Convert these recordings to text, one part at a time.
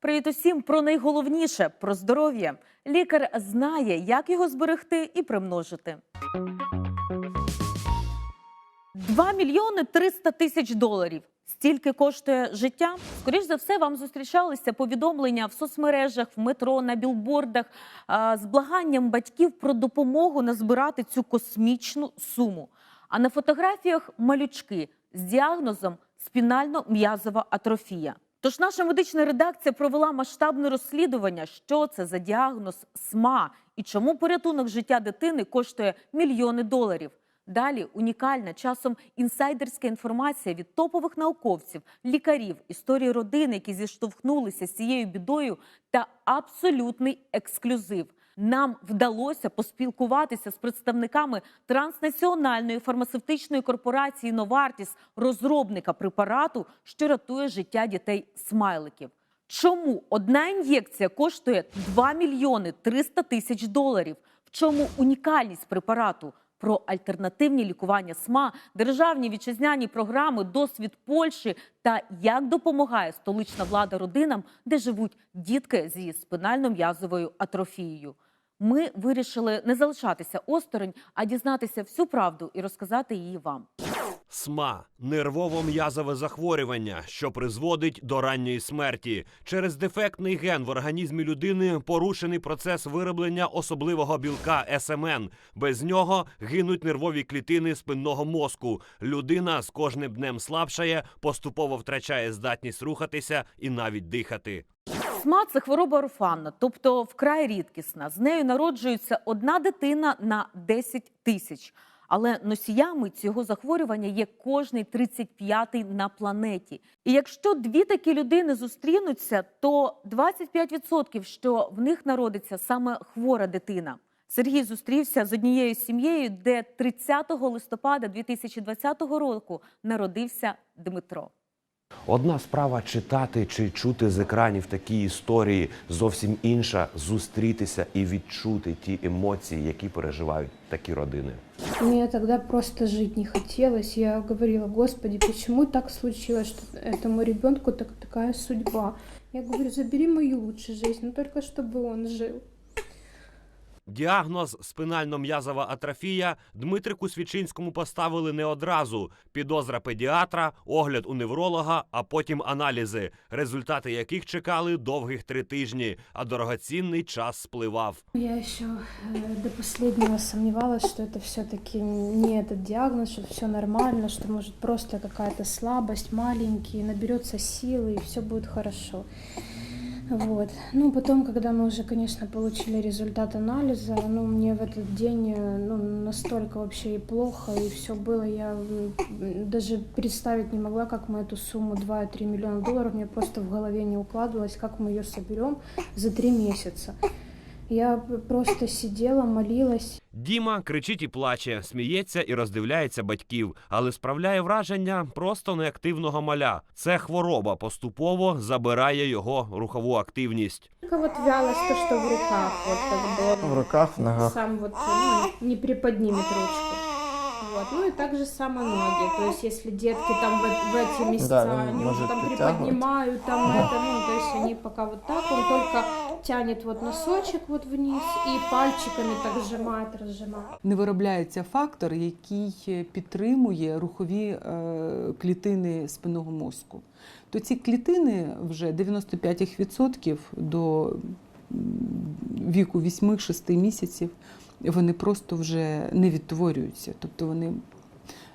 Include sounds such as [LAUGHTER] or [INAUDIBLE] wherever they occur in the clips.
Привіт усім про найголовніше про здоров'я. Лікар знає, як його зберегти і примножити. 2 мільйони 300 тисяч доларів. Стільки коштує життя. Скоріш за все, вам зустрічалися повідомлення в соцмережах, в метро, на білбордах з благанням батьків про допомогу назбирати цю космічну суму. А на фотографіях малючки з діагнозом спінально-м'язова атрофія. Тож наша медична редакція провела масштабне розслідування, що це за діагноз СМА і чому порятунок життя дитини коштує мільйони доларів. Далі унікальна часом інсайдерська інформація від топових науковців, лікарів, історії родини, які зіштовхнулися з цією бідою, та абсолютний ексклюзив. Нам вдалося поспілкуватися з представниками транснаціональної фармацевтичної корпорації Новартіс, розробника препарату, що рятує життя дітей смайликів. Чому одна ін'єкція коштує 2 мільйони 300 тисяч доларів? В чому унікальність препарату? Про альтернативні лікування СМА, державні вітчизняні програми, досвід Польщі та як допомагає столична влада родинам, де живуть дітки зі спинально-м'язовою атрофією. Ми вирішили не залишатися осторонь, а дізнатися всю правду і розказати її вам. СМА нервово-м'язове захворювання, що призводить до ранньої смерті. Через дефектний ген в організмі людини порушений процес вироблення особливого білка СМН. Без нього гинуть нервові клітини спинного мозку. Людина з кожним днем слабшає, поступово втрачає здатність рухатися і навіть дихати. СМА – це хвороба орфанна, тобто вкрай рідкісна. З нею народжується одна дитина на 10 тисяч. Але носіями цього захворювання є кожний 35-й на планеті. І якщо дві такі людини зустрінуться, то 25% що в них народиться саме хвора дитина. Сергій зустрівся з однією сім'єю, де 30 листопада 2020 року народився Дмитро. Одна справа читати чи чути з екранів такі історії, зовсім інша зустрітися і відчути ті емоції, які переживають такі родини. Мне тогда просто жить не хотелось. Я говорила, Господи, почему так случилось, что этому ребенку так, такая судьба? Я говорю, забери мою лучшую жизнь, но только чтобы он жил. Діагноз спинально-м'язова атрофія Дмитрику Свічинському поставили не одразу. Підозра педіатра, огляд у невролога, а потім аналізи, результати яких чекали довгих три тижні, а дорогоцінний час спливав. Я еще э, до последнего сомневалась, что это все-таки не этот диагноз, что все нормально, что может просто какая-то слабость, маленький, наберется силы и все будет хорошо. Вот. Ну, потом, когда мы уже, конечно, получили результат анализа, ну, мне в этот день э, ну, настолько вообще и плохо, и все было, я м, даже представить не могла, как мы эту сумму 2-3 миллиона долларов, мне просто в голове не укладывалось, как мы ее соберем за три месяца. Я просто сидела, молилась, Діма кричить і плаче, сміється і роздивляється батьків, але справляє враження просто неактивного маля. Це хвороба поступово забирає його рухову активність. Только вот вялость, то, что в руках, вот как бы В он руках, в ногах. сам вот ну, не приподнимет ручку. Вот. Ну и также само ноги. То есть если детки там в, в эти месяца, Да, он они может уже там притягивать. приподнимают, там это, ну, то есть они пока вот так, он только тянет вот носочек вот вниз и пальчиками так сжимает, разжимает. не виробляється фактор, який е, підтримує рухові е, клітини спинного мозку. То ці клітини вже 95% до віку 8-6 місяців вони просто вже не відтворюються, тобто вони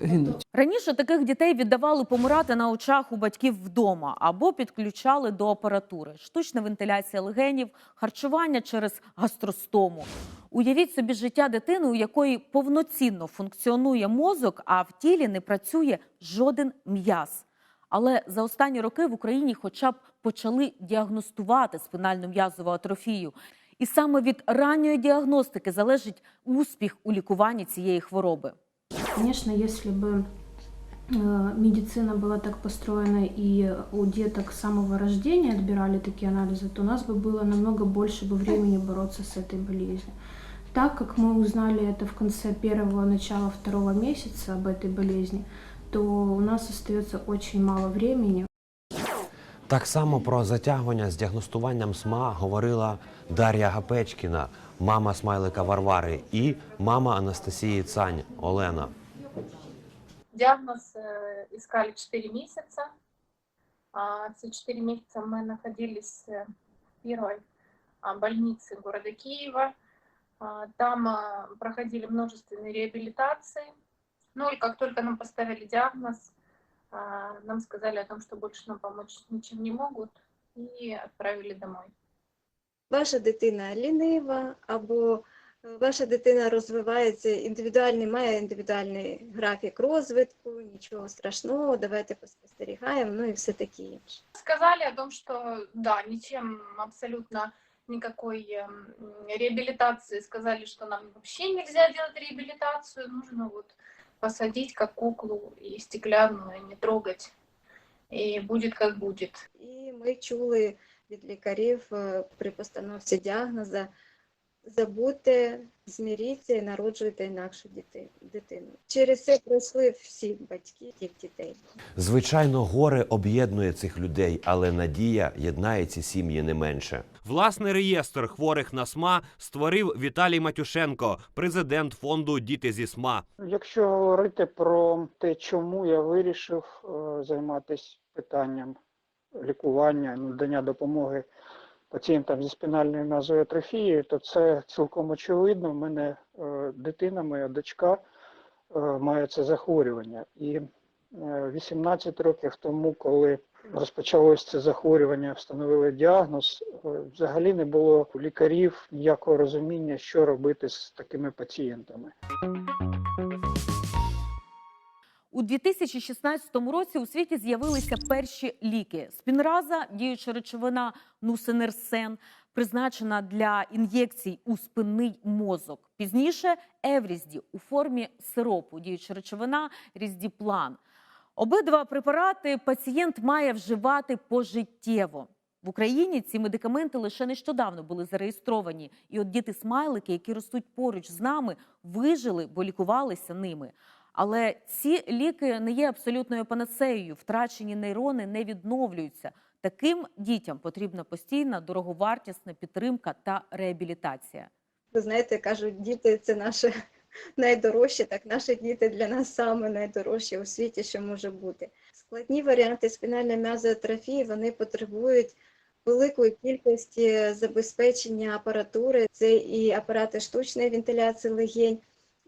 гинуть. Раніше таких дітей віддавали помирати на очах у батьків вдома або підключали до апаратури. Штучна вентиляція легенів, харчування через гастростому. Уявіть собі життя дитини, у якої повноцінно функціонує мозок, а в тілі не працює жоден м'яз. Але за останні роки в Україні хоча б почали діагностувати спинальну м'язову атрофію. І саме від ранньої діагностики залежить успіх у лікуванні цієї хвороби. Конечно, если бы э, медицина была так построена и у деток с самого рождения отбирали такие анализы, то у нас бы было намного больше бы времени бороться с этой болезнью. Так как мы узнали это в конце первого, начала второго месяца об этой болезни, то у нас остается очень мало времени. Так само про затягування з діагностуванням СМА говорила Дар'я Гапечкіна, мама смайлика Варвари, і мама Анастасії Цань Олена. Диагноз э, искали 4 месяца. А, Все 4 месяца мы находились э, в первой а, больнице города Киева. А, Там проходили множественные реабилитации. Ну и как только нам поставили диагноз, нам сказали о том, что больше нам помочь ничем не могут, и отправили домой. ваша дитина лінива, або ваша дитина розвивається індивідуальний, має індивідуальний графік розвитку, нічого страшного, давайте поспостерігаємо, ну і все таке інше. Сказали о том, что да, ничем абсолютно никакой эм, реабилитации. Сказали, что нам вообще нельзя делать реабилитацию, нужно вот посадить как куклу и стеклянную, не трогать. И будет как будет. І ми чули від лікарів е, при постановці діагноза забудьте, зміріться і народжуйте інакшу діти- дитину. Через це пройшли всі батьки тих дітей. Звичайно, горе об'єднує цих людей, але надія єднає ці сім'ї не менше. Власний реєстр хворих на СМА створив Віталій Матюшенко, президент фонду Діти зі СМА. Якщо говорити про те, чому я вирішив е, займатися питанням лікування, надання допомоги пацієнтам зі спінальною м'язовою атрофією, то це цілком очевидно. У мене е, дитина, моя дочка е, має це захворювання. І е, 18 років тому, коли розпочалось це захворювання, встановили діагноз, е, взагалі не було у лікарів ніякого розуміння, що робити з такими пацієнтами. У 2016 році у світі з'явилися перші ліки. Спінраза, діюча речовина нусенерсен, призначена для ін'єкцій у спинний мозок. Пізніше Еврізді у формі сиропу, діюча речовина Різдіплан. Обидва препарати пацієнт має вживати пожиттєво. В Україні ці медикаменти лише нещодавно були зареєстровані, і от діти-смайлики, які ростуть поруч з нами, вижили, бо лікувалися ними. Але ці ліки не є абсолютною панацеєю. Втрачені нейрони не відновлюються. Таким дітям потрібна постійна дороговартісна підтримка та реабілітація. Ви знаєте, кажуть, діти це наше [LAUGHS] найдорожче, так наші діти для нас саме найдорожче у світі, що може бути. Складні варіанти спінальної м'язоатрофії вони потребують великої кількості забезпечення апаратури. Це і апарати штучної вентиляції легень,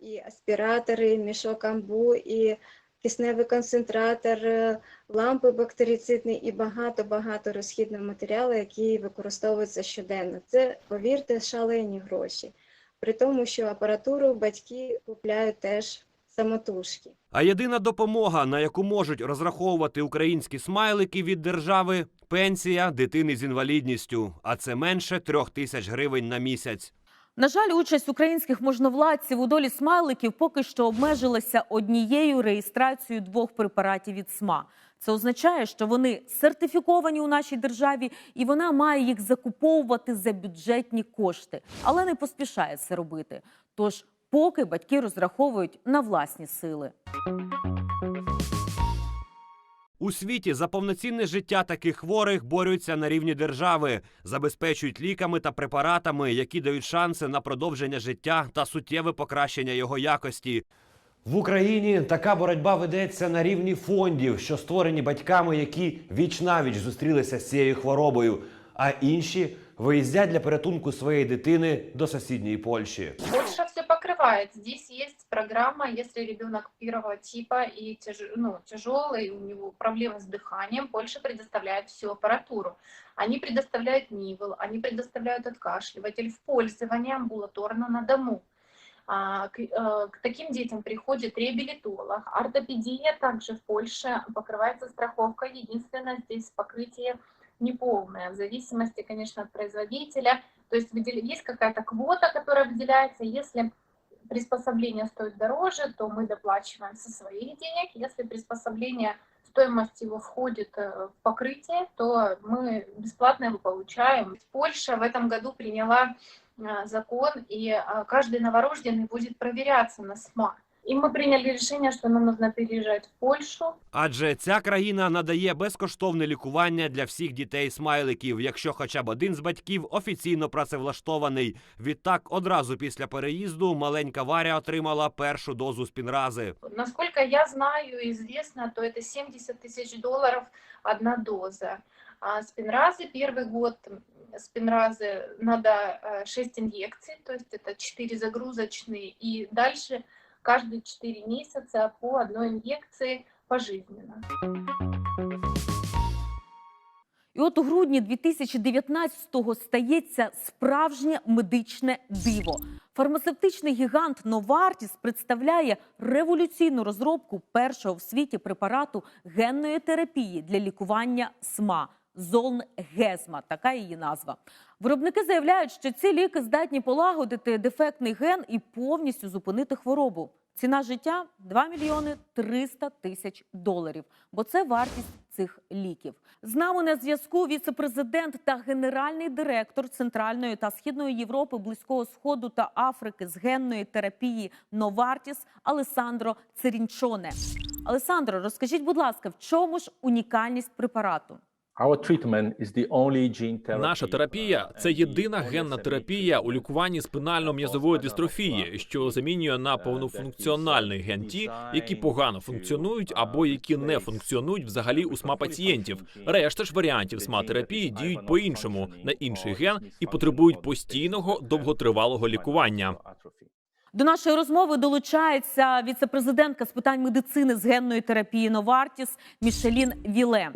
і аспіратори, мішок амбу, і кисневий концентратор, е, лампи бактерицидні і багато-багато розхідного матеріалу, який використовується щоденно. Це, повірте, шалені гроші. При тому, що апаратуру батьки купляють теж самотужки. А єдина допомога, на яку можуть розраховувати українські смайлики від держави пенсія дитини з інвалідністю, а це менше трьох тисяч гривень на місяць. На жаль, участь українських можновладців у долі смайликів поки що обмежилася однією реєстрацією двох препаратів від СМА. Це означає, що вони сертифіковані у нашій державі, і вона має їх закуповувати за бюджетні кошти, але не поспішає це робити. Тож, поки батьки розраховують на власні сили. У світі за повноцінне життя таких хворих борються на рівні держави, забезпечують ліками та препаратами, які дають шанси на продовження життя та суттєве покращення його якості. В Україні така боротьба ведеться на рівні фондів, що створені батьками, які віч-навіч зустрілися з цією хворобою, а інші виїздять для порятунку своєї дитини до сусідньої Польщі. Покрывает. Здесь есть программа, если ребенок первого типа и тяж, ну, тяжелый, у него проблемы с дыханием, Польша предоставляет всю аппаратуру. Они предоставляют НИВЛ, они предоставляют откашливатель в пользование амбулаторно на дому. А, К, э, к таким детям приходит реабилитолог. Ортопедия также в Польше покрывается страховкой. Единственное, здесь покрытие неполное, в зависимости, конечно, от производителя. То есть есть какая-то квота, которая выделяется. Если приспособление стоит дороже, то мы доплачиваем со своих денег. Если приспособление, стоимость его входит э, в покрытие, то мы бесплатно его получаем. Польша в этом году приняла э, закон, и э, каждый новорожденный будет проверяться на СМА. И мы приняли решение, что нам нужно переезжать в Польшу. Адже ця країна надає безкоштовне лікування для всіх дітей-смайликів, якщо хоча б один з батьків офіційно працевлаштований. Відтак, одразу після переїзду маленька Варя отримала першу дозу спінрази. Насколько я знаю и известно, то это 70 тысяч долларов одна доза. А спинразы первый год м, спинразы надо 6 инъекций, то есть это 4 загрузочные, и дальше каждые 4 месяца по одной инъекции пожизненно. І от у грудні 2019-го стається справжнє медичне диво. Фармацевтичний гігант Новартіс представляє революційну розробку першого в світі препарату генної терапії для лікування СМА. Золнгезма, така її назва. Виробники заявляють, що ці ліки здатні полагодити дефектний ген і повністю зупинити хворобу. Ціна життя 2 мільйони 300 тисяч доларів, бо це вартість цих ліків. З нами на зв'язку віцепрезидент та генеральний директор Центральної та Східної Європи, Близького Сходу та Африки з генної терапії Новартіс Алесандро Церінчоне. Алесандро, розкажіть, будь ласка, в чому ж унікальність препарату? Наша терапія це єдина генна терапія у лікуванні спинально-м'язової дистрофії, що замінює на повнофункціональний ген ті, які погано функціонують або які не функціонують взагалі у СМА пацієнтів. Решта ж варіантів СМА терапії діють по-іншому на інший ген і потребують постійного довготривалого лікування. До нашої розмови долучається віцепрезидентка з питань медицини з генної терапії Новартіс Мішелін Віле.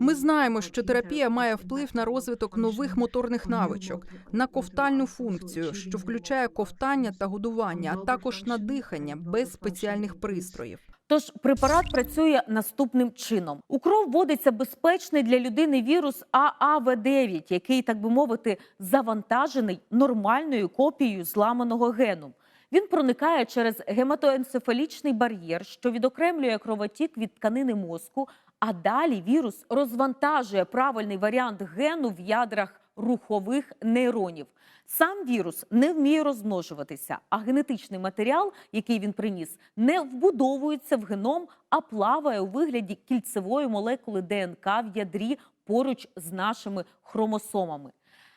Ми знаємо, що терапія має вплив на розвиток нових моторних навичок, на ковтальну функцію, що включає ковтання та годування, а також на дихання без спеціальних пристроїв. Тож препарат працює наступним чином: у кров вводиться безпечний для людини вірус ААВ9, який, так би мовити, завантажений нормальною копією зламаного гену. Він проникає через гематоенцефалічний бар'єр, що відокремлює кровотік від тканини мозку. А далі вірус розвантажує правильний варіант гену в ядрах рухових нейронів. Сам вірус не вміє розмножуватися, а генетичний матеріал, який він приніс, не вбудовується в геном, а плаває у вигляді кільцевої молекули ДНК в ядрі поруч з нашими хромосомами.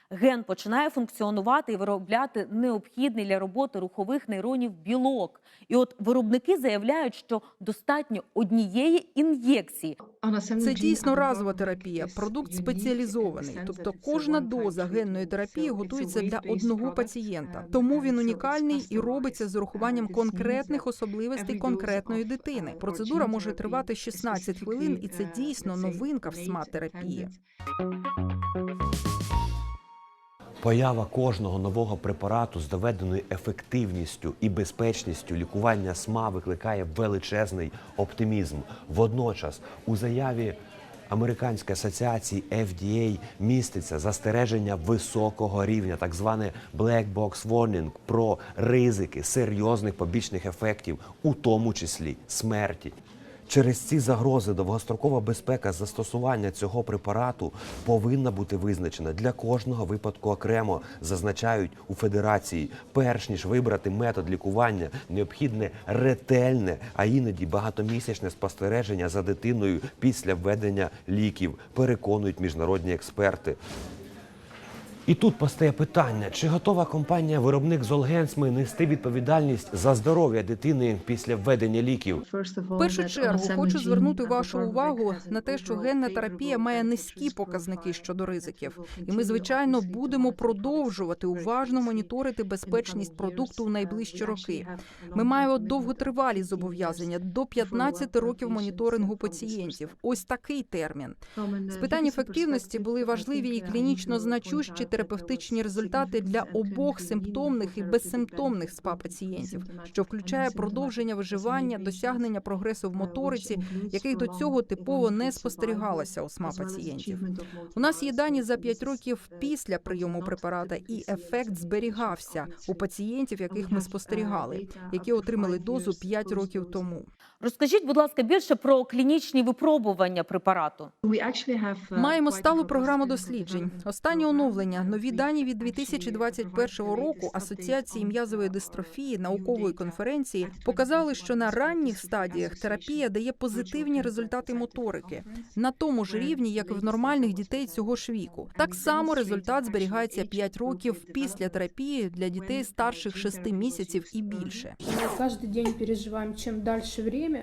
Ген починає функціонувати і виробляти необхідний для роботи рухових нейронів білок. І от виробники заявляють, що достатньо однієї ін'єкції. Це дійсно разова терапія, продукт спеціалізований. Тобто кожна доза генної терапії готується для одного пацієнта. Тому він унікальний і робиться з урахуванням конкретних особливостей конкретної дитини. Процедура може тривати 16 хвилин, і це дійсно новинка в СМА-терапії. Поява кожного нового препарату з доведеною ефективністю і безпечністю лікування СМА викликає величезний оптимізм. Водночас у заяві Американської асоціації FDA міститься застереження високого рівня, так зване Black Box Warning, про ризики серйозних побічних ефектів, у тому числі смерті. Через ці загрози довгострокова безпека застосування цього препарату повинна бути визначена для кожного випадку окремо, зазначають у федерації. Перш ніж вибрати метод лікування, необхідне ретельне, а іноді багатомісячне спостереження за дитиною після введення ліків, переконують міжнародні експерти. І тут постає питання: чи готова компанія-виробник Золгенсми нести відповідальність за здоров'я дитини після введення ліків? В першу чергу хочу звернути вашу увагу на те, що генна терапія має низькі показники щодо ризиків, і ми, звичайно, будемо продовжувати уважно моніторити безпечність продукту в найближчі роки. Ми маємо довготривалі зобов'язання до 15 років моніторингу пацієнтів. Ось такий термін. З питань ефективності були важливі і клінічно значущі терапевтичні результати для обох симптомних і безсимптомних СПА пацієнтів, що включає продовження виживання, досягнення прогресу в моториці, яких до цього типово не спостерігалося у СМА пацієнтів. У нас є дані за 5 років після прийому препарата, і ефект зберігався у пацієнтів, яких ми спостерігали, які отримали дозу 5 років тому. Розкажіть, будь ласка, більше про клінічні випробування препарату. Маємо сталу програму досліджень. Останні оновлення, нові дані від 2021 року Асоціації м'язової дистрофії наукової конференції показали, що на ранніх стадіях терапія дає позитивні результати моторики на тому ж рівні, як і в нормальних дітей цього ж віку. Так само результат зберігається 5 років після терапії для дітей старших 6 місяців і більше. Мы каждый день переживаем, чем дальше время,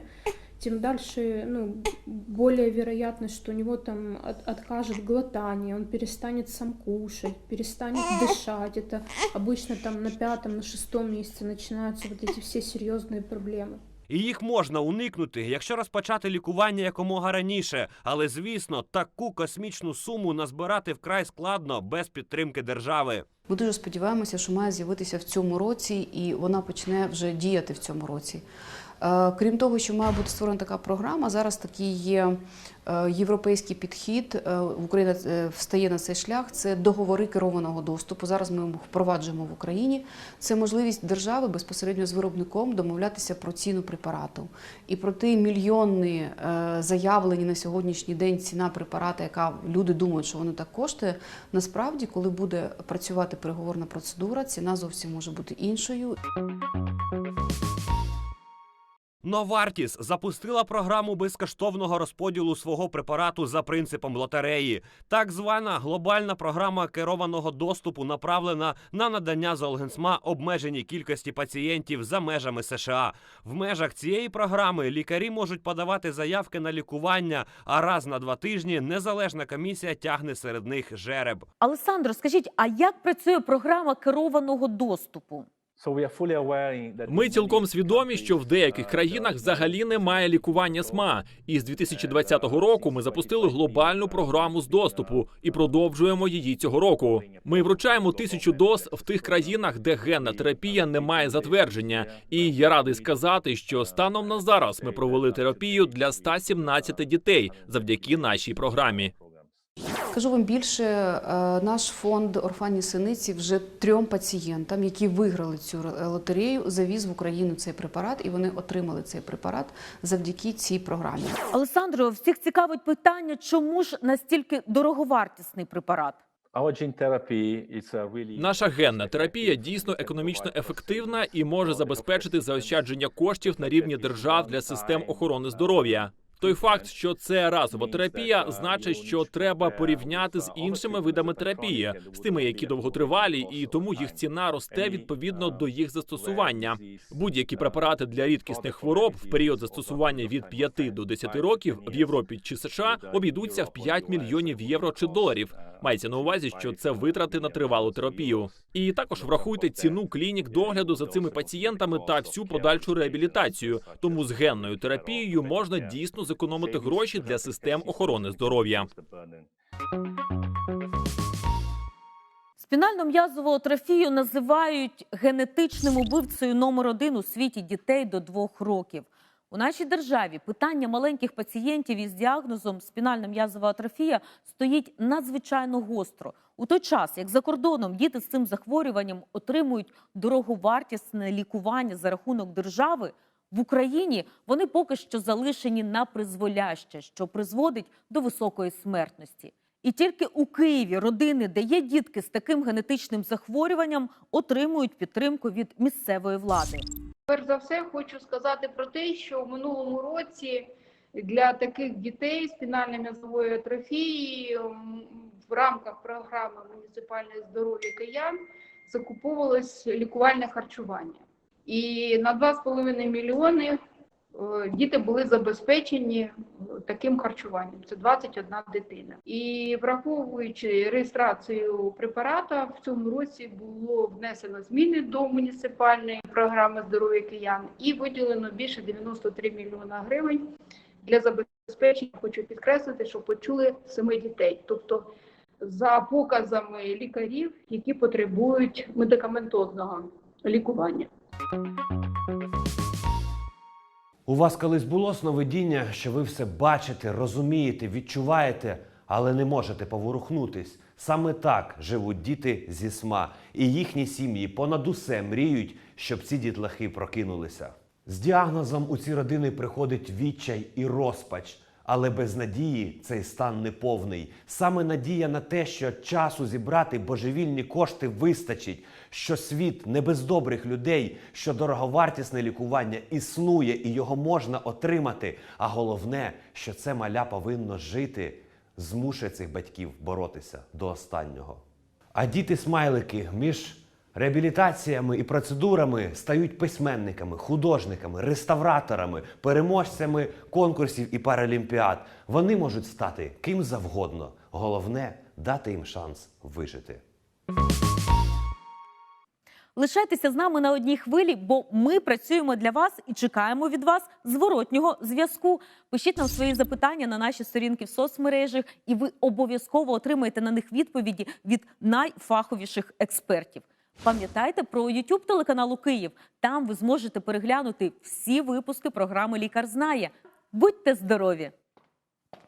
тем дальше, ну, более вероятность, что у него там от- откажет глотание, он перестанет сам кушать, перестанет дышать. Это обычно там на пятом, на шестом месяце начинаются вот эти все серьезные проблемы. І їх можна уникнути, якщо розпочати лікування якомога раніше. Але звісно, таку космічну суму назбирати вкрай складно без підтримки держави. Ми дуже сподіваємося, що має з'явитися в цьому році, і вона почне вже діяти в цьому році. Е, Крім того, що має бути створена така програма, зараз такий є е, європейський підхід. е, Україна встає на цей шлях. Це договори керованого доступу. Зараз ми впроваджуємо в Україні. Це можливість держави безпосередньо з виробником домовлятися про ціну препарату. І про ті мільйонні заявлені на сьогоднішній день ціна препарата, яка люди думають, що воно так коштує. Насправді, коли буде працювати переговорна процедура, ціна зовсім може бути іншою. Новартіс запустила програму безкоштовного розподілу свого препарату за принципом лотереї. Так звана глобальна програма керованого доступу направлена на надання Золгенсма обмеженій кількості пацієнтів за межами США. В межах цієї програми лікарі можуть подавати заявки на лікування, а раз на два тижні незалежна комісія тягне серед них жереб. Алесандро, скажіть, а як працює програма керованого доступу? Ми цілком свідомі, що в деяких країнах взагалі немає лікування СМА. І з 2020 року ми запустили глобальну програму з доступу і продовжуємо її цього року. Ми вручаємо тисячу доз в тих країнах, де генна терапія не має затвердження. І я радий сказати, що станом на зараз ми провели терапію для 117 дітей завдяки нашій програмі. Скажу вам більше, е, наш фонд Орфанні Синиці вже трьом пацієнтам, які виграли цю р- лотерею, завіз в Україну цей препарат, і вони отримали цей препарат завдяки цій програмі. Олександро, всіх цікавить питання, чому ж настільки дороговартісний препарат? Наша генна терапія дійсно економічно ефективна і може забезпечити заощадження коштів на рівні держав для систем охорони здоров'я. Той факт, що це разова терапія, значить, що треба порівняти з іншими видами терапії, з тими, які довготривалі, і тому їх ціна росте відповідно до їх застосування. Будь-які препарати для рідкісних хвороб в період застосування від 5 до 10 років в Європі чи США обійдуться в 5 мільйонів євро чи доларів. Мається на увазі, що це витрати на тривалу терапію. І також врахуйте ціну клінік догляду за цими пацієнтами та всю подальшу реабілітацію. Тому з генною терапією можна дійсно зекономити гроші для систем охорони здоров'я. Спінальну м'язову атрофію називають генетичним убивцею номер один у світі дітей до двох років. У нашій державі питання маленьких пацієнтів із діагнозом спінальна м'язова атрофія стоїть надзвичайно гостро. У той час, як за кордоном діти з цим захворюванням отримують дороговартісне лікування за рахунок держави, в Україні вони поки що залишені на призволяще, що призводить до високої смертності. І тільки у Києві родини, де є дітки з таким генетичним захворюванням, отримують підтримку від місцевої влади. Перш за все, хочу сказати про те, що в минулому році для таких дітей з спінально-м'язової атрофії в рамках програми муніципальне здоров'я киян закуповувалось лікувальне харчування. І на 2,5 мільйони е, діти були забезпечені е, таким харчуванням. Це 21 дитина. І враховуючи реєстрацію препарата, в цьому році було внесено зміни до муніципальної програми здоров'я киян і виділено більше 93 мільйона гривень для забезпечення. Хочу підкреслити, що почули семи дітей, тобто за показами лікарів, які потребують медикаментозного лікування. У вас колись було сновидіння, що ви все бачите, розумієте, відчуваєте, але не можете поворухнутись. Саме так живуть діти зі СМА, і їхні сім'ї понад усе мріють, щоб ці дітлахи прокинулися. З діагнозом у ці родини приходить відчай і розпач. Але без надії цей стан неповний. Саме надія на те, що часу зібрати божевільні кошти вистачить, що світ не без добрих людей, що дороговартісне лікування існує і його можна отримати. А головне, що це маля повинно жити, змушує цих батьків боротися до останнього. А діти-смайлики між реабілітаціями і процедурами стають письменниками, художниками, реставраторами, переможцями конкурсів і паралімпіад. Вони можуть стати ким завгодно. Головне дати їм шанс вижити. Лишайтеся з нами на одній хвилі, бо ми працюємо для вас і чекаємо від вас зворотнього зв'язку. Пишіть нам свої запитання на наші сторінки в соцмережах, і ви обов'язково отримаєте на них відповіді від найфаховіших експертів. Пам'ятайте про YouTube телеканалу Київ. Там ви зможете переглянути всі випуски програми Лікар знає. Будьте здорові!